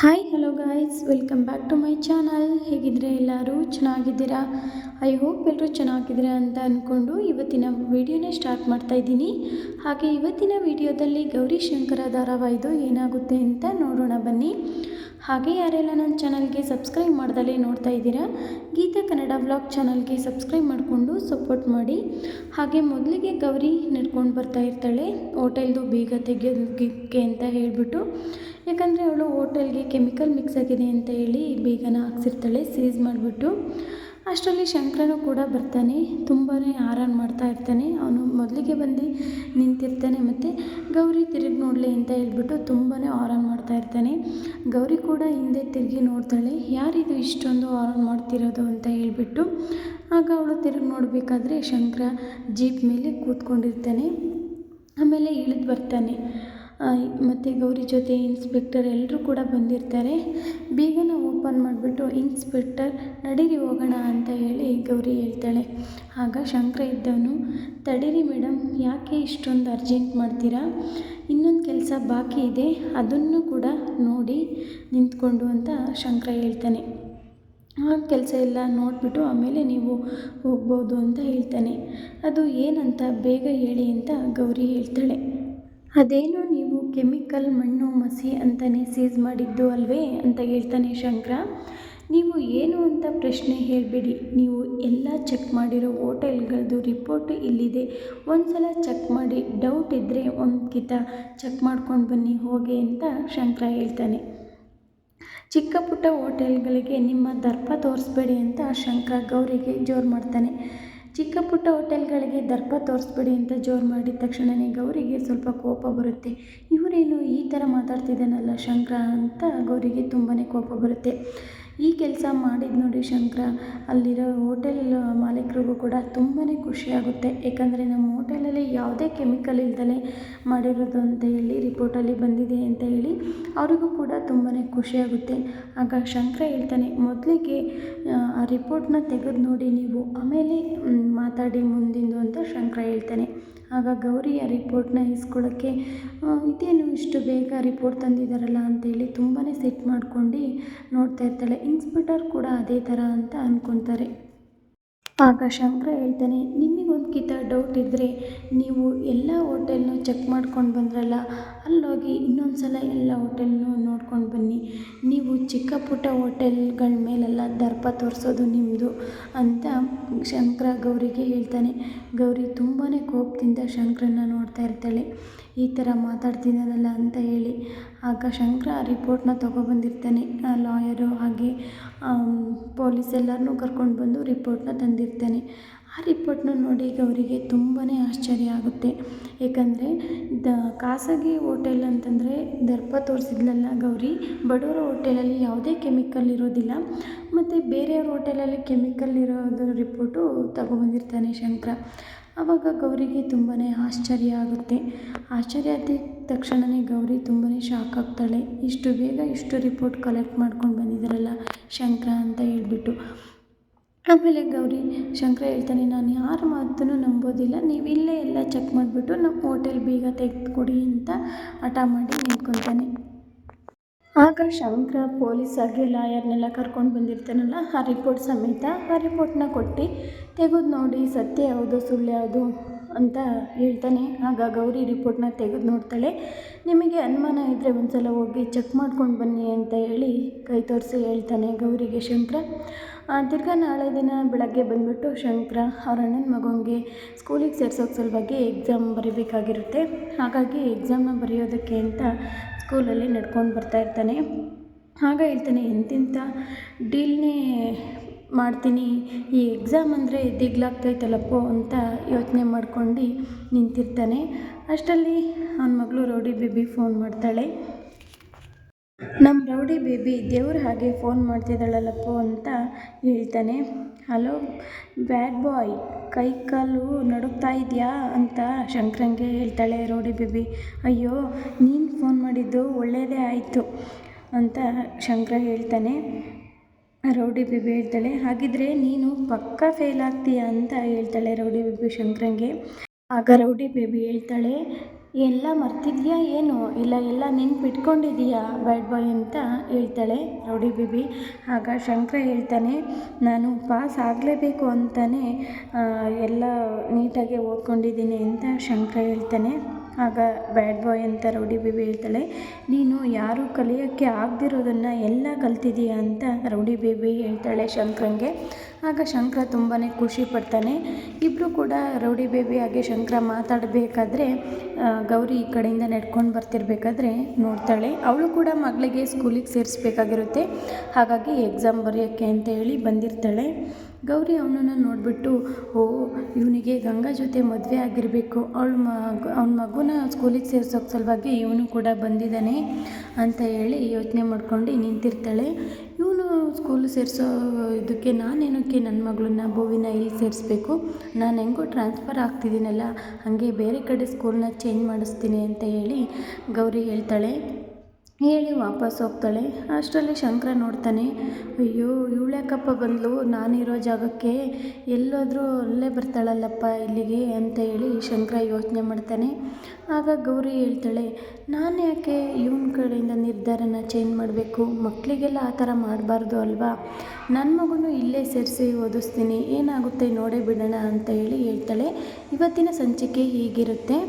Hi hello guys welcome back to my channel ಹೇಗಿದ್ರೆ ಎಲ್ಲರೂ ಚೆನ್ನಾಗಿದ್ದೀರಾ? I hope ಎಲ್ಲರೂ ಚೆನ್ನಾಗಿದ್ದೀರಾ ಅಂತ ಅಂದ್ಕೊಂಡು ಇವತ್ತಿನ ವಿಡಿಯೋನೇ ಸ್ಟಾರ್ಟ್ ಮಾಡ್ತಾ ಇದ್ದೀನಿ. ಹಾಗೆ ಇವತ್ತಿನ ವಿಡಿಯೋದಲ್ಲಿ ಗೌರಿ ಶಂಕರ ಧಾರಾವಾಹಿದು ಏನಾಗುತ್ತೆ ಅಂತ ನೋಡೋಣ ಬನ್ನಿ. ಹಾಗೆ ಯಾರೆಲ್ಲ ನನ್ನ ಚಾನಲ್ಗೆ ಸಬ್ಸ್ಕ್ರೈಬ್ ಮಾಡ್ದಲೇ ನೋಡ್ತಾ ಇದ್ದೀರಾ, ಗೀತಾ ಕನ್ನಡ ವ್ಲಾಗ್ ಚಾನಲ್ಗೆ ಸಬ್ಸ್ಕ್ರೈಬ್ ಮಾಡಿಕೊಂಡು ಸಪೋರ್ಟ್ ಮಾಡಿ. ಹಾಗೆ ಮೊದಲಿಗೆ ಗೌರಿ ನಡ್ಕೊಂಡು ಬರ್ತಾ ಇರ್ತಾಳೆ, ಹೋಟೆಲ್ದು ಬೀಗ ತೆಗೆಯೋದಕ್ಕೆ ಅಂತ ಹೇಳಿಬಿಟ್ಟು. ಯಾಕಂದರೆ ಅವಳು ಹೋಟೆಲ್ಗೆ ಕೆಮಿಕಲ್ ಮಿಕ್ಸ್ ಆಗಿದೆ ಅಂತ ಹೇಳಿ ಬೇಗನ ಹಾಕ್ಸಿರ್ತಾಳೆ ಸೀಸ್ ಮಾಡಿಬಿಟ್ಟು, ಅಷ್ಟರಲ್ಲಿ ಶಂಕರನು ಕೂಡ ಬರ್ತಾನೆ ತುಂಬಾ ಆರಾನ್ ಮಾಡ್ತಾ ಇರ್ತಾನೆ. ಅವನು ಮೊದಲಿಗೆ ಬಂದು ನಿಂತಿರ್ತಾನೆ ಮತ್ತು ಗೌರಿ ತಿರುಗಿ ನೋಡಲಿ ಅಂತ ಹೇಳ್ಬಿಟ್ಟು ತುಂಬಾ ಆರಾನ್ ಮಾಡ್ತಾ ಇರ್ತಾನೆ. ಗೌರಿ ಕೂಡ ಹಿಂದೆ ತಿರುಗಿ ನೋಡ್ತಾಳೆ, ಯಾರಿದು ಇಷ್ಟೊಂದು ಆರಾನ್ ಮಾಡ್ತಿರೋದು ಅಂತ ಹೇಳಿಬಿಟ್ಟು, ಆಗ ಅವಳು ತಿರುಗಿ ನೋಡಬೇಕಾದ್ರೆ ಶಂಕರ ಜೀಪ್ ಮೇಲೆ ಕೂತ್ಕೊಂಡಿರ್ತಾನೆ. ಆಮೇಲೆ ಇಳಿದು ಬರ್ತಾನೆ. ಮತ್ತು ಗೌರಿ ಜೊತೆ ಇನ್ಸ್ಪೆಕ್ಟರ್ ಎಲ್ಲರೂ ಕೂಡ ಬಂದಿರ್ತಾರೆ. ಬೀಗನ ಓಪನ್ ಮಾಡಿಬಿಟ್ಟು ಇನ್ಸ್ಪೆಕ್ಟರ್ ನಡೀರಿ ಹೋಗೋಣ ಅಂತ ಹೇಳಿ ಗೌರಿ ಹೇಳ್ತಾಳೆ. ಆಗ ಶಂಕರ ಇದ್ದವನು, ತಡೀರಿ ಮೇಡಮ್ ಯಾಕೆ ಇಷ್ಟೊಂದು ಅರ್ಜೆಂಟ್ ಮಾಡ್ತೀರಾ? ಇನ್ನೊಂದು ಕೆಲಸ ಬಾಕಿ ಇದೆ, ಅದನ್ನು ಕೂಡ ನೋಡಿ ನಿಂತ್ಕೊಂಡು ಅಂತ ಶಂಕರ ಹೇಳ್ತಾನೆ. ಆ ಕೆಲಸ ಎಲ್ಲ ನೋಡಿಬಿಟ್ಟು ಆಮೇಲೆ ನೀವು ಹೋಗ್ಬೋದು ಅಂತ ಹೇಳ್ತಾನೆ. ಅದು ಏನಂತ ಬೇಗ ಹೇಳಿ ಅಂತ ಗೌರಿ ಹೇಳ್ತಾಳೆ. ಅದೇನು ಕೆಮಿಕಲ್ ಮಣ್ಣು ಮಸಿ ಅಂತಲೇ ಸೀಸ್ ಮಾಡಿದ್ದು ಅಲ್ವೇ ಅಂತ ಹೇಳ್ತಾನೆ ಶಂಕರ. ನೀವು ಏನು ಅಂತ ಪ್ರಶ್ನೆ ಹೇಳಬೇಡಿ. ನೀವು ಎಲ್ಲ ಚೆಕ್ ಮಾಡಿರೋ ಹೋಟೆಲ್ಗಳದ್ದು ರಿಪೋರ್ಟ್ ಇಲ್ಲಿದೆ. ಒಂದು ಸಲ ಚೆಕ್ ಮಾಡಿ ಡೌಟ್ ಇದ್ದರೆ ಒಂದು ಕಿತ ಚೆಕ್ ಮಾಡ್ಕೊಂಡು ಬನ್ನಿ, ಹೋಗಿ ಅಂತ ಶಂಕರ ಹೇಳ್ತಾನೆ. ಚಿಕ್ಕ ಪುಟ್ಟ ಹೋಟೆಲ್ಗಳಿಗೆ ನಿಮ್ಮ ದರ್ಪ ತೋರಿಸ್ಬೇಡಿ ಅಂತ ಶಂಕರ ಗೌರಿಗೆ ಜೋರು ಮಾಡ್ತಾನೆ. ಚಿಕ್ಕ ಪುಟ್ಟ ಹೋಟೆಲ್ಗಳಿಗೆ ದರ್ಪ ತೋರಿಸ್ಬೇಡಿ ಅಂತ ಜೋರು ಮಾಡಿದ ತಕ್ಷಣವೇ ಗೌರಿಗೆ ಸ್ವಲ್ಪ ಕೋಪ ಬರುತ್ತೆ. ಇವರೇನು ಈ ಥರ ಮಾತಾಡ್ತಿದ್ದಾನಲ್ಲ ಶಂಕರ ಅಂತ ಗೌರಿಗೆ ತುಂಬಾ ಕೋಪ ಬರುತ್ತೆ. ಈ ಕೆಲಸ ಮಾಡಿದ ನೋಡಿ ಶಂಕರ, ಅಲ್ಲಿರೋ ಹೋಟೆಲ್ ಮಾಲೀಕರಿಗೂ ಕೂಡ ತುಂಬಾ ಖುಷಿಯಾಗುತ್ತೆ ಏಕೆಂದರೆ ನಮ್ಮ ಹೋಟೆಲಲ್ಲಿ ಯಾವುದೇ ಕೆಮಿಕಲ್ ಇಲ್ದಲೆ ಮಾಡಿರೋದು ಅಂತ ಹೇಳಿ ರಿಪೋರ್ಟಲ್ಲಿ ಬಂದಿದೆ ಅಂತ ಹೇಳಿ ಅವರಿಗೂ ಕೂಡ ತುಂಬಾ ಖುಷಿಯಾಗುತ್ತೆ ಆಗ ಶಂಕರ ಹೇಳ್ತಾನೆ, ಮೊದಲಿಗೆ, ಆ ರಿಪೋರ್ಟ್ನ ತೆಗೆದು ನೋಡಿ ನೀವು, ಆಮೇಲೆ ಮಾತಾಡಿ ಮುಂದಿಂದು ಅಂತ ಶಂಕರ ಹೇಳ್ತಾನೆ. ಆಗ ಗೌರಿ ಆ ರಿಪೋರ್ಟ್ನ ಇಸ್ಕೊಳ್ಳೋಕ್ಕೆ ಇದೇನು ಇಷ್ಟು ಬೇಗ ರಿಪೋರ್ಟ್ ತಂದಿದ್ದಾರಲ್ಲ ಅಂತೇಳಿ ತುಂಬಾ ಸೆಟ್ ಮಾಡ್ಕೊಂಡು ನೋಡ್ತಾ ಇರ್ತಾಳೆ. ಇನ್ಸ್ಪೆಕ್ಟರ್ ಕೂಡ ಅದೇ ಥರ ಅಂತ ಅಂದ್ಕೊತಾರೆ ಆಗ ಶಂಕರ ಹೇಳ್ತಾನೆ, ನಿಮಗೊಂದು ಕಿತ ಡೌಟ್ ಇದ್ದರೆ ನೀವು ಎಲ್ಲ ಹೋಟೆಲ್ನು ಚೆಕ್ ಮಾಡ್ಕೊಂಡು ಬಂದ್ರಲ್ಲ, ಅಲ್ಲೋಗಿ ಇನ್ನೊಂದು ಸಲ ಎಲ್ಲ ಹೋಟೆಲ್ನು ನೋಡ್ಕೊಂಡು ಬನ್ನಿ. ನೀವು ಚಿಕ್ಕ ಪುಟ್ಟ ಹೋಟೆಲ್ಗಳ ಮೇಲೆಲ್ಲ ದರ್ಪ ತೋರಿಸೋದು ನಿಮ್ಮದು ಅಂತ ಶಂಕರ ಗೌರಿಗೆ ಹೇಳ್ತಾನೆ. ಗೌರಿ ತುಂಬಾ ಕೋಪದಿಂದ ಶಂಕರನ್ನ ನೋಡ್ತಾ ಇರ್ತಾಳೆ. ಈ ಥರ ಮಾತಾಡ್ತಿದ್ದಾನಲ್ಲ ಅಂತ ಹೇಳಿ ಆಗ ಶಂಕರ ರಿಪೋರ್ಟ್ನ ತೊಗೊಬಂದಿರ್ತಾನೆ ಲಾಯರು ಹಾಗೆ ಪೊಲೀಸ್ ಎಲ್ಲರನ್ನೂ ಕರ್ಕೊಂಡು ಬಂದು ರಿಪೋರ್ಟ್ನ ತಂದಿರ್ತಾನೆ. ಆ ರಿಪೋರ್ಟ್ನ ನೋಡಿ ಗೌರಿಗೆ ತುಂಬಾ ಆಶ್ಚರ್ಯ ಆಗುತ್ತೆ. ಏಕೆಂದರೆ, ದ ಖಾಸಗಿ ಹೋಟೆಲ್ ಅಂತಂದರೆ ದರ್ಪ ತೋರಿಸಿದ್ಲಲ್ಲ ಗೌರಿ, ಬಡವರ ಹೋಟೆಲಲ್ಲಿ ಯಾವುದೇ ಕೆಮಿಕಲ್ ಇರೋದಿಲ್ಲ. ಮತ್ತು ಬೇರೆಯವ್ರ ಹೋಟೆಲಲ್ಲಿ ಕೆಮಿಕಲ್ ಇರೋದು ರಿಪೋರ್ಟು ತಗೊಬಂದಿರ್ತಾನೆ ಶಂಕರ. ಆವಾಗ ಗೌರಿಗೆ ತುಂಬಾ ಆಶ್ಚರ್ಯ ಆಗುತ್ತೆ. ಆಶ್ಚರ್ಯ ಆದ ತಕ್ಷಣವೇ ಗೌರಿ ತುಂಬಾ ಶಾಕ್ ಆಗ್ತಾಳೆ. ಇಷ್ಟು ಬೇಗ ಇಷ್ಟು ರಿಪೋರ್ಟ್ ಕಲೆಕ್ಟ್ ಮಾಡ್ಕೊಂಡು ಬಂದಿದ್ದಾರಲ್ಲ. ಶಂಕರ ಅಂತ ಹೇಳ್ಬಿಟ್ಟು. ಆಮೇಲೆ ಗೌರಿ, ಶಂಕರ ಹೇಳ್ತಾನೆ, ನಾನು ಯಾರ ಮಾತನ್ನು ನಂಬೋದಿಲ್ಲ. ನೀವು ಇಲ್ಲೇ ಎಲ್ಲ ಚೆಕ್ ಮಾಡಿಬಿಟ್ಟು ನಮ್ಮ ಹೋಟೆಲ್ ಬೀಗ ತೆಗೆದುಕೊಡಿ ಅಂತ ಹಠ ಮಾಡಿ ನಿಂತ್ಕೊತಾನೆ. ಆಗ ಶಂಕರ ಪೊಲೀಸ್ ಪೊಲೀಸಾಗಿ ಲಾಯರ್ನೆಲ್ಲ ಕರ್ಕೊಂಡು ಬಂದಿರ್ತಾನಲ್ಲ, ಆ ರಿಪೋರ್ಟ್ ಸಮೇತ ಆ ರಿಪೋರ್ಟ್ನ ಕೊಟ್ಟು, ತೆಗೆದು ನೋಡಿ ಸತ್ಯ ಯಾವುದು ಸುಳ್ಳು ಯಾವುದು ಅಂತ ಹೇಳ್ತಾನೆ. ಆಗ ಗೌರಿ ರಿಪೋರ್ಟ್ನ ತೆಗೆದು ನೋಡ್ತಾಳೆ. ನಿಮಗೆ ಅನುಮಾನ ಇದ್ದರೆ ಒಂದು ಸಲ ಹೋಗಿ ಚೆಕ್ ಮಾಡ್ಕೊಂಡು ಬನ್ನಿ ಅಂತ ಹೇಳಿ ಕೈ ತೋರಿಸಿ ಹೇಳ್ತಾನೆ ಗೌರಿಗೆ ಶಂಕರ. ತಿರ್ಗಾ ನಾಳೆ ದಿನ ಬೆಳಗ್ಗೆ ಬಂದುಬಿಟ್ಟು ಶಂಕರ ಅವ್ರ ಅಣ್ಣನ ಮಗನಿಗೆ ಸ್ಕೂಲಿಗೆ ಸೇರ್ಸೋಕೆ ಸಲುವಾಗಿ ಎಕ್ಸಾಮ್ ಬರೀಬೇಕಾಗಿರುತ್ತೆ. ಹಾಗಾಗಿ ಎಕ್ಸಾಮ್ನ ಬರೆಯೋದಕ್ಕೆ ಅಂತ ಸ್ಕೂಲಲ್ಲಿ ನಡ್ಕೊಂಡು ಬರ್ತಾ ಇರ್ತಾನೆ. ಆಗ ಹೇಳ್ತಾನೆ ಎಂತೆಂಥ ಡೀಲ್ನೇ ಮಾಡ್ತೀನಿ. ಈ ಎಕ್ಸಾಮ್ ಅಂದರೆ ದಿಗ್ಲಾಗ್ತೈತಲ್ಲಪ್ಪೋ ಅಂತ ಯೋಚನೆ ಮಾಡ್ಕೊಂಡು ನಿಂತಿರ್ತಾನೆ. ಅಷ್ಟರಲ್ಲಿ ಅವನ ಮಗಳು ರೌಡಿ ಬೇಬಿ ಫೋನ್ ಮಾಡ್ತಾಳೆ. ನಮ್ಮ ರೌಡಿ ಬೇಬಿ ದೇವ್ರ ಹಾಗೆ ಫೋನ್ ಮಾಡ್ತಿದ್ದಾಳಲ್ಲಪ್ಪೋ ಅಂತ ಹೇಳ್ತಾನೆ. ಹಲೋ ಬ್ಯಾಡ್ ಬಾಯ್ ಕೈ ಕಾಲು ನಡುಗ್ತಾ ಇದೆಯಾ? ಅಂತ ಶಂಕರಂಗೆ ಹೇಳ್ತಾಳೆ ರೌಡಿ ಬೇಬಿ. ಅಯ್ಯೋ, ನೀನು ಫೋನ್ ಮಾಡಿದ್ದು ಒಳ್ಳೆಯದೇ ಆಯಿತು, ಅಂತ ಶಂಕರ ಹೇಳ್ತಾನೆ. ರೌಡಿ ಬೇಬಿ ಹೇಳ್ತಾಳೆ, ಹಾಗಿದ್ರೆ ನೀನು ಪಕ್ಕಾ ಫೇಲ್ ಆಗ್ತೀಯ ಅಂತ ಹೇಳ್ತಾಳೆ ರೌಡಿ ಬೇಬಿ ಶಂಕರಂಗೆ. ಆಗ ರೌಡಿ ಬೇಬಿ ಹೇಳ್ತಾಳೆ, ಎಲ್ಲ ಮರ್ತಿದ್ಯಾ ಏನು? ಇಲ್ಲ, ಎಲ್ಲ ನೆನ್ಪಿಟ್ಕೊಂಡಿದೀಯಾ ಬ್ಯಾಡ್ ಬಾಯ್ ಅಂತ? ಹೇಳ್ತಾಳೆ ರೌಡಿ ಬೇಬಿ. ಆಗ ಶಂಕರ ಹೇಳ್ತಾನೆ, ನಾನು ಪಾಸ್ ಆಗಲೇಬೇಕು ಅಂತಲೇ ಎಲ್ಲ ನೀಟಾಗಿ ಓದ್ಕೊಂಡಿದ್ದೀನಿ ಅಂತ ಶಂಕರ ಹೇಳ್ತಾನೆ. ಆಗ ಬ್ಯಾಡ್ ಬಾಯ್ ಅಂತ ರೌಡಿ ಬೇಬಿ ಹೇಳ್ತಾಳೆ, ನೀನು ಯಾರು ಕಲಿಯೋಕ್ಕೆ ಆಗದಿರೋದನ್ನು ಎಲ್ಲ ಕಲ್ತಿದ್ದೀಯ? ಅಂತ ರೌಡಿ ಬೇಬಿ ಹೇಳ್ತಾಳೆ ಶಂಕ್ರಂಗೆ. ಆಗ ಶಂಕರ ತುಂಬಾ ಖುಷಿ ಪಡ್ತಾನೆ. ಇಬ್ಬರು ಕೂಡ ರೌಡಿ ಬೇಬಿ ಹಾಗೆ ಶಂಕರ ಮಾತಾಡಬೇಕಾದ್ರೆ ಗೌರಿ ಈ ಕಡೆಯಿಂದ ನಡ್ಕೊಂಡು ಬರ್ತಿರ್ಬೇಕಾದ್ರೆ ನೋಡ್ತಾಳೆ. ಅವಳು ಕೂಡ ಮಗಳಿಗೆ ಸ್ಕೂಲಿಗೆ ಸೇರಿಸ್ಬೇಕಾಗಿರುತ್ತೆ. ಹಾಗಾಗಿ ಎಕ್ಸಾಮ್ ಬರೆಯೋಕ್ಕೆ ಅಂತ ಹೇಳಿ ಬಂದಿರ್ತಾಳೆ. ಗೌರಿ ಅವನನ್ನು ನೋಡಿಬಿಟ್ಟು, ಓ, ಇವನಿಗೆ ಗಂಗಾ ಜೊತೆ ಮದುವೆ ಆಗಿರಬೇಕು. ಅವಳ ಮಗ ಅವನ ಮಗುನ ಸ್ಕೂಲಿಗೆ ಸೇರಿಸೋಕೆ ಸಲುವಾಗಿ ಇವನು ಕೂಡ ಬಂದಿದ್ದಾನೆ ಅಂತ ಹೇಳಿ ಯೋಚನೆ ಮಾಡ್ಕೊಂಡು ನಿಂತಿರ್ತಾಳೆ. ಇವನು ಸ್ಕೂಲ್ ಸೇರಿಸೋ ಇದಕ್ಕೆ ನಾನೇನಕ್ಕೆ ನನ್ನ ಮಗಳನ್ನ ಭೂವಿನ ಇಲ್ಲಿ ಸೇರಿಸ್ಬೇಕು? ನಾನು ಹೆಂಗೋ ಟ್ರಾನ್ಸ್ಫರ್ ಆಗ್ತಿದ್ದೀನಲ್ಲ ಹಾಗೆ ಬೇರೆ ಕಡೆ ಸ್ಕೂಲ್ನ ಚೇಂಜ್ ಮಾಡಿಸ್ತೀನಿ ಅಂತ ಹೇಳಿ ಗೌರಿ ಹೇಳ್ತಾಳೆ. ಹೇಳಿ ವಾಪಸ್ ಹೋಗ್ತಾಳೆ. ಅಷ್ಟರಲ್ಲಿ ಶಂಕರ ನೋಡ್ತಾನೆ, ಅಯ್ಯೋ ಇವಳ್ಯಾಕಪ್ಪ ಬಂದಳು ನಾನಿರೋ ಜಾಗಕ್ಕೆ ಎಲ್ಲೋದರೂ ಅಲ್ಲೇ ಬರ್ತಾಳಲ್ಲಪ್ಪ ಇಲ್ಲಿಗೆ? ಅಂತ ಹೇಳಿ ಶಂಕರ ಯೋಚನೆ ಮಾಡ್ತಾನೆ. ಆಗ ಗೌರಿ ಹೇಳ್ತಾಳೆ, ನಾನು ಯಾಕೆ ಇವನ ಕಡೆಯಿಂದ ನಿರ್ಧಾರನ ಚೇಂಜ್ ಮಾಡಬೇಕು? ಮಕ್ಕಳಿಗೆಲ್ಲ ಆ ಥರ ಮಾಡಬಾರ್ದು ಅಲ್ವಾ? ನನ್ನ ಮಗನೂ ಇಲ್ಲೇ ಸೇರಿಸಿ ಓದಿಸ್ತೀನಿ. ಏನಾಗುತ್ತೆ ನೋಡೇ ಬಿಡೋಣ ಅಂತ ಹೇಳಿ ಹೇಳ್ತಾಳೆ. ಇವತ್ತಿನ ಸಂಚಿಕೆ ಹೀಗಿರುತ್ತೆ.